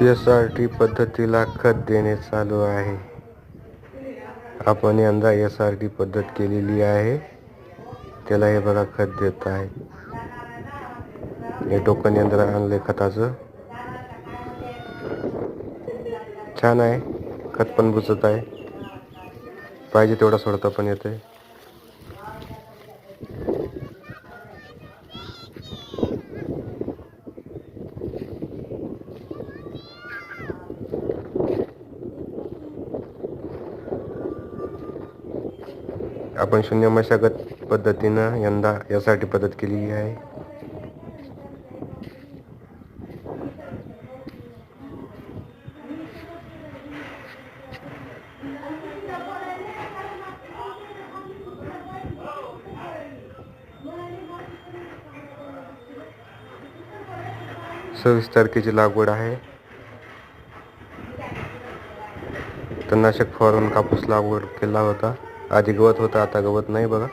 S R T पद्धतीला खत देणे चालू आहे. आपण यंदा एस आर टी पद्धत केलेली आहे. त्याला हे बघा खत देत आहे. हे टोकन यंत्र आणले खताचं. छान आहे. खत पण बुजत आहे. पाहिजे तेवढा सोडता पण येते आपण शून्य मशागत पद्धतीनं यंदा यासाठी पद्धत केलेली आहे. सव्वीस तारखेची लागवड आहे. तणनाशक फवारून कापूस लागवड केला होता. आधी गवत होतं आता गवत नाही बघा.